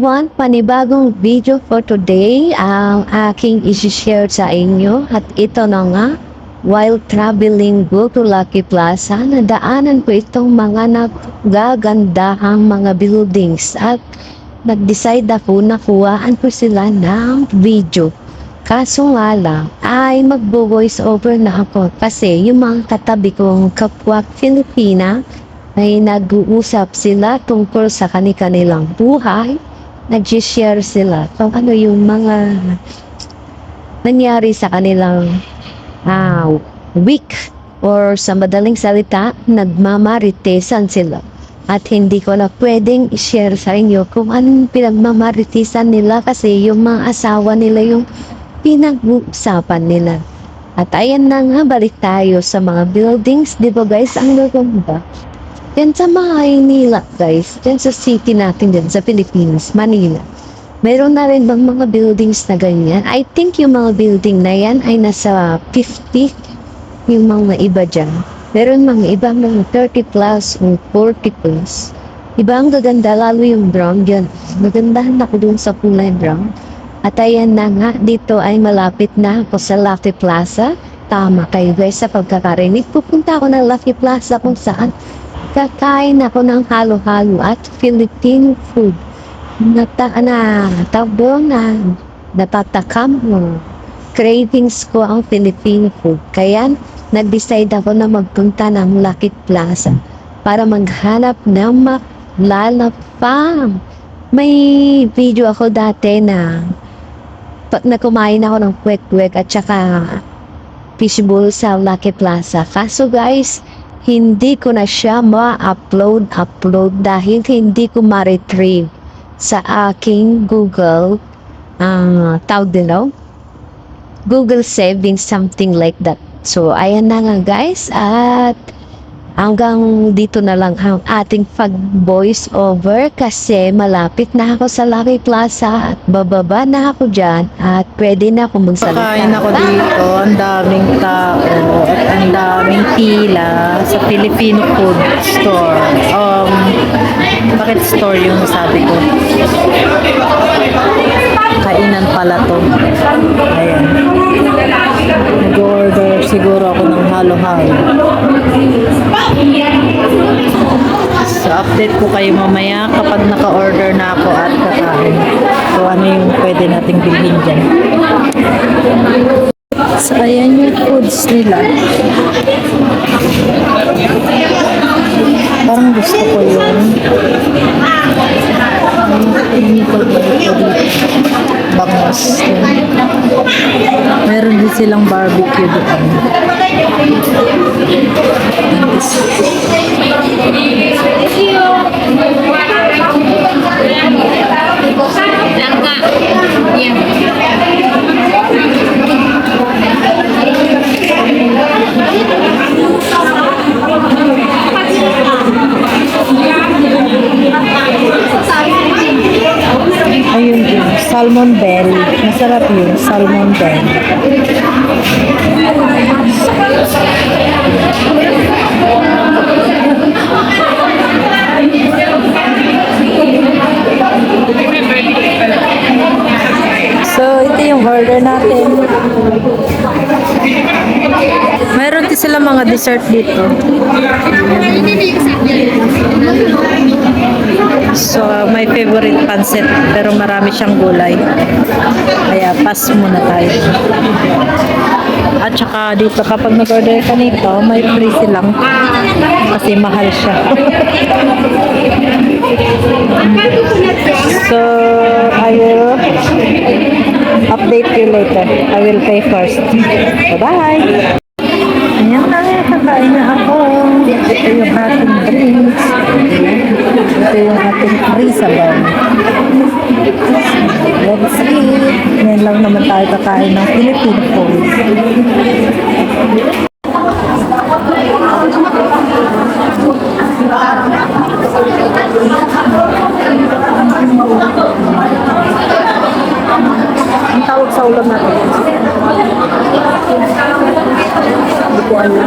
everyone! Panibagong video for today ang aking isi-share sa inyo at ito na nga while traveling go to Lucky Plaza nadaanan ko itong mga nagagandahang mga buildings at nag-decide ako na kuhaan ko sila ng video. Kaso nga lang, ay magbo-voice over na ako kasi yung mga katabi kong kapwa Filipina ay nag-uusap sila tungkol sa kani-kanilang buhay. Nag-share sila kung ano yung mga nangyari sa kanilang ah, week or sa madaling salita, nagmamaritesan sila. At hindi ko na pwedeng i-share sa inyo kung anong pinagmamaritisan nila kasi yung mga asawa nila yung pinag-uusapan nila. At ayan na nga, balik tayo sa mga buildings. Di ba guys, ang gaganda. Yan sa Maynila, guys. Yan sa city natin din, sa Philippines, Manila. Meron na rin bang mga buildings na ganyan? I think yung mga building na yan ay nasa 50 yung mga iba dyan. Meron mga iba mga 30 plus o 40 plus. Iba ang gaganda, lalo yung brown yan. Magandahan ako dun sa kulay brown. At ayan na nga, dito ay malapit na ako sa Lucky Plaza. Tama kayo guys sa pagkakarinig. Pupunta ako ng Lucky Plaza kung saan kakain ako ng halo-halo at Filipino food. Nata na, doon na natatakam mo. Cravings ko ang Filipino food. Kaya nag-decide ako na magpunta ng Lucky Plaza para maghanap ng malalapang. May video ako dati na na kumain ako ng kwek-kwek at saka fishbowl sa Lucky Plaza. Kaso guys, hindi ko na siya ma-upload upload dahil hindi ko ma-retrieve sa aking Google uh, tawag din no? Google saving something like that. So, ayan na nga guys at hanggang dito na lang ang ating pag-voice over kasi malapit na ako sa Lucky Plaza at bababa na ako dyan at pwede na ako magsalita. Pakain ako dito, ang daming tao at ang daming pila sa Filipino food store. Um, bakit store yung sabi ko? Kainan pala to. Ayan. Nag-order siguro ako ng halo-halo. So, update ko kayo mamaya kapag naka-order na ako at kakain. So, ano yung pwede nating bilhin dyan. So, ayan yung foods nila. Parang gusto ko yun. Ko Bangos. Din silang barbecue doon. Langka. Yan. Ayun yun, salmon bell. Masarap yun, salmon bell. So, ito yung order natin. Meron din sila mga dessert dito. So, my favorite pancit, pero marami siyang gulay. Kaya, pass muna tayo. At saka dito, kapag nag-order ka nito, may free silang kasi mahal siya. so, I will update you later. I will pay first. Bye-bye! Ayan na, kakain na ako. Ito yung ating drinks. Ito yung ating free sabaw. Let's eat. Ngayon lang naman tayo kakain ng Philippine food. Ang tawag sa ulam natin. Hindi ko alam.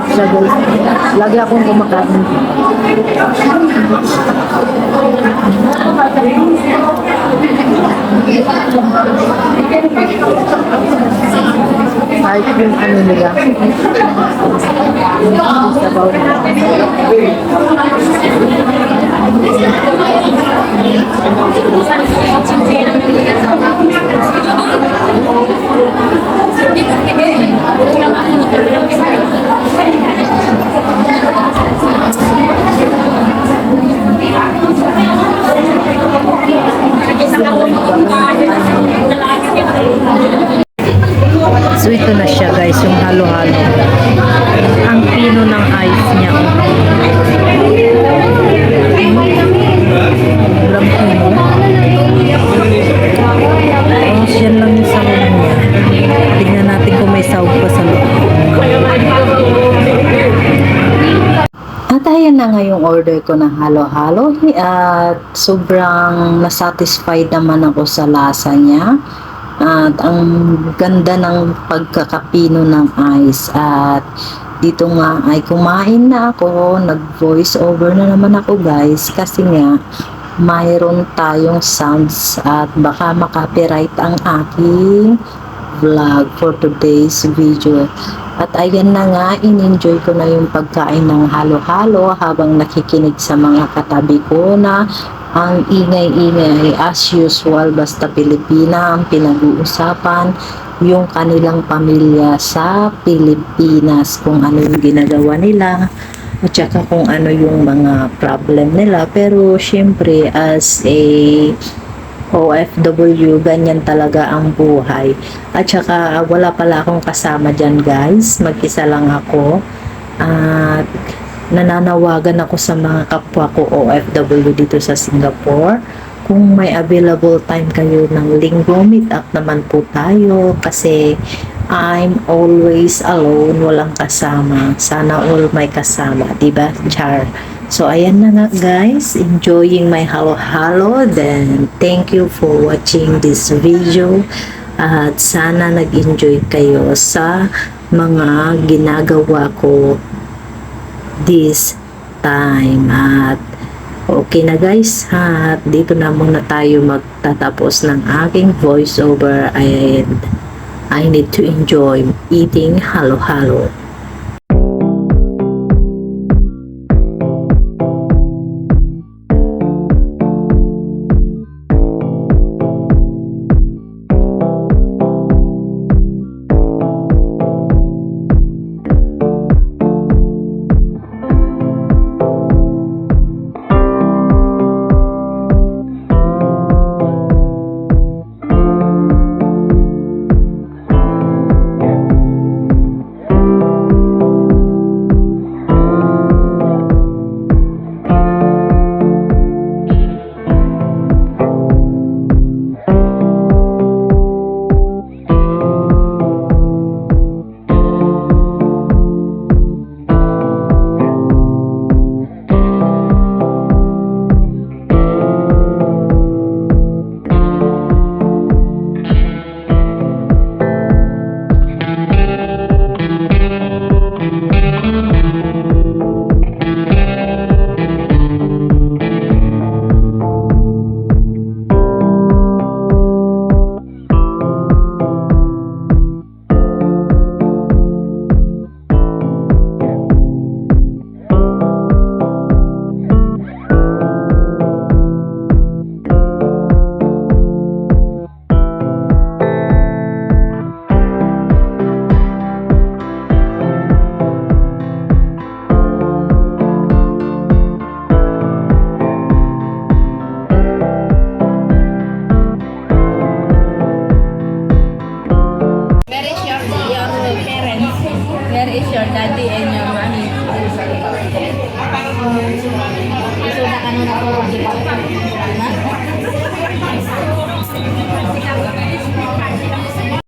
siya guys. Lagi akong kumakain. Kahit yung ano nila. Sabaw ayan na nga yung order ko ng halo-halo at sobrang nasatisfied naman ako sa lasa niya. At ang ganda ng pagkakapino ng ice. At dito nga ay kumain na ako, nag-voice over na naman ako guys. Kasi nga mayroon tayong sounds at baka makapiright ang aking vlog for today's video. At ayan na nga, in-enjoy ko na yung pagkain ng halo-halo habang nakikinig sa mga katabi ko na ang ingay-ingay as usual basta Pilipina ang pinag-uusapan yung kanilang pamilya sa Pilipinas kung ano yung ginagawa nila at saka kung ano yung mga problem nila pero syempre as a OFW, ganyan talaga ang buhay. At saka wala pala akong kasama dyan guys, mag-isa lang ako. At nananawagan ako sa mga kapwa ko OFW dito sa Singapore. Kung may available time kayo ng linggo, meet up naman po tayo kasi I'm always alone, walang kasama. Sana all may kasama, 'di ba? Char. So ayan na nga guys, enjoying my halo-halo. Then thank you for watching this video. At sana nag-enjoy kayo sa mga ginagawa ko this time. At okay na guys, at dito na muna tayo magtatapos ng aking voiceover and I need to enjoy eating halo-halo.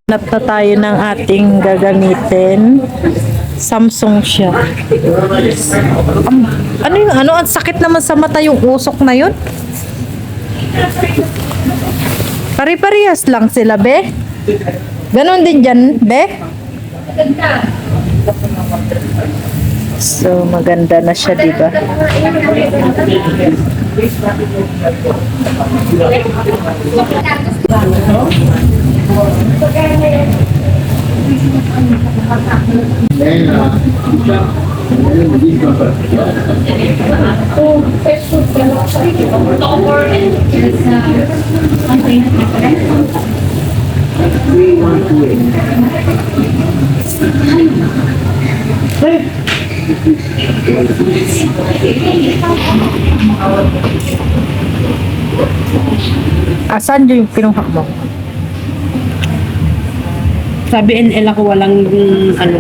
Hanap na tayo ng ating gagamitin. Samsung siya. Am- ano yung ano? Ang sakit naman sa mata yung usok na yun. Pari-parehas lang sila, be. Ganon din dyan, be. So, maganda na siya, di ba? Then, uh, Then, we come back. So, fast food ka lang. We want to win. Hey! Thank you. Asan yung pinuha mo? Sabi NL ako walang ano.